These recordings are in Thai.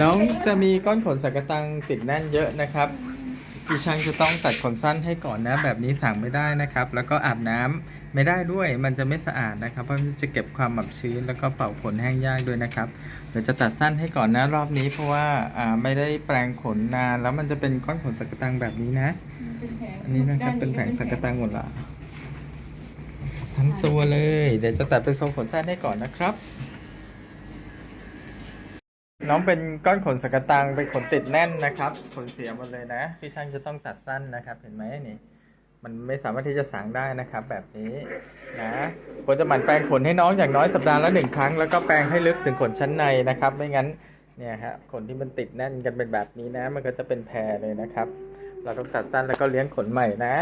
น้องจะมีก้อนขนสังกะตังติดแน่นเยอะนะครับพี่ช่างจะต้องตัดขนสั้นให้ก่อนนะ แบบนี้สั่งไม่ได้นะครับ แล้วก็อาบน้ำไม่ได้ด้วย มันจะไม่สะอาดนะครับ เพราะมันจะเก็บความหมับชื้น แล้วก็เป่าขนแห้งยากด้วยนะครับเดี๋ยวจะตัดสั้นให้ก่อนนะรอบนี้ เพราะว่าอ่าไม่ได้แปรงขนนาน แล้วมันจะเป็นก้อนขนสังกะตังแบบนี้นะ อันนี้นะครับเป็นแผงสังกะตังหมดละทั้งตัวเลย เดี๋ยวจะตัดเป็นทรงขนสั้นให้ก่อนนะครับ น้องเป็นก้อนขนสกตังเป็นขนติดแน่นนะครับ ขนเสียหมดเลยนะ พี่ช่างจะต้องตัดสั้นนะครับ เห็นไหมนี่ มันไม่สามารถที่จะสางได้นะครับ แบบนี้นะควรจะหมั่นแปรงขนให้น้องอย่างน้อยสัปดาห์ละหนึ่งครั้ง แล้วก็แปรงให้ลึกถึงขนชั้นในนะครับ ไม่งั้นเนี่ยฮะขนที่มันติดแน่นกันเป็นแบบนี้นะ มันก็จะเป็นแพรเลยนะครับ เราต้องตัดสั้นแล้วก็เลี้ยงขนใหม่นะ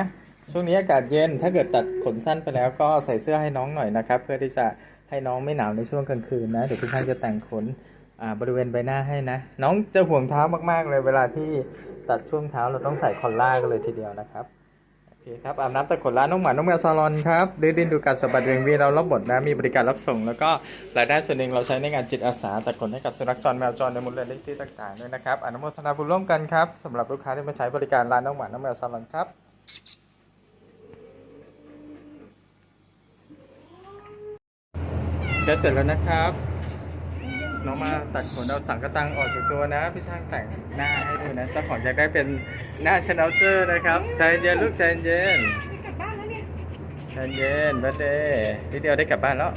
ช่วงนี้อากาศเย็น ถ้าเกิดตัดขนสั้นไปแล้วก็ใส่เสื้อให้น้องหน่อยนะครับ เพื่อที่จะให้น้องไม่หนาวในช่วงกลางคืนนะ เดี๋ยวพี่ช่างจะแต่งขน บริเวณใบหน้าให้นะ น้องจะห่วงเท้ามากๆเลยเวลาที่ตัดช่วงเท้าเราต้องใส่คอลล่ากันเลยทีเดียวนะครับโอเคครับอาบน้ำตัดขนล้านน้องหมา น้องแมวซาลอนครับดื้อดินดูการสะบัดเวียงวีเรารับบทนะมีบริการรับส่ง แล้วก็รายได้ส่วนหนึ่งเราใช้ในงานจิตอาสาตัดขนให้กับสุนัขจรแมวจรในมูลนิธิต่างๆด้วยนะครับอนุโมทนาบุญร่วมกันครับสำหรับลูกค้าที่มาใช้บริการร้านน้องหมา น้องแมวซาลอนครับจะเสร็จแล้วนะครับ น้องมาตัดขนเอาสังกะตังออกจากตัวนะ พี่ช่างแต่งหน้าให้ด้วยนะเจ้าของอยากได้เป็นหน้าชน n เซอร์นะครับ ใจเย็นลูกใจเย็นกลับบ้านแล้วเนี่ยใจเย็นเบสเดย์นิดเดียวได้กลับบ้านแล้ว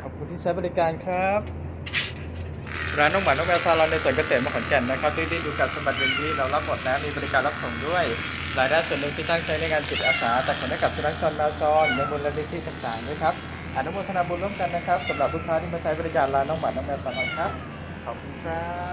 ขอบคุณที่ใช้บริการครับร้านน้องหมาน้องแมวซาลอนในสวนเกษมมาขอนแก่นนะครับที่ดูการสมบัติเวนที่เรารับหมดนะมีบริการรับส่งด้วย รายได้ส่วนหนึ่งที่สร้างใช้ในงานจิตอาสาแต่ขนให้กับสุนัขจรแมวจรในมูลนิธิต่างๆด้วยครับอนุโมทนาบุญร่วมกันนะครับสำหรับลูกค้าที่มาใช้บริการร้านน้องหมาน้องแมวสอนครับขอบคุณครับ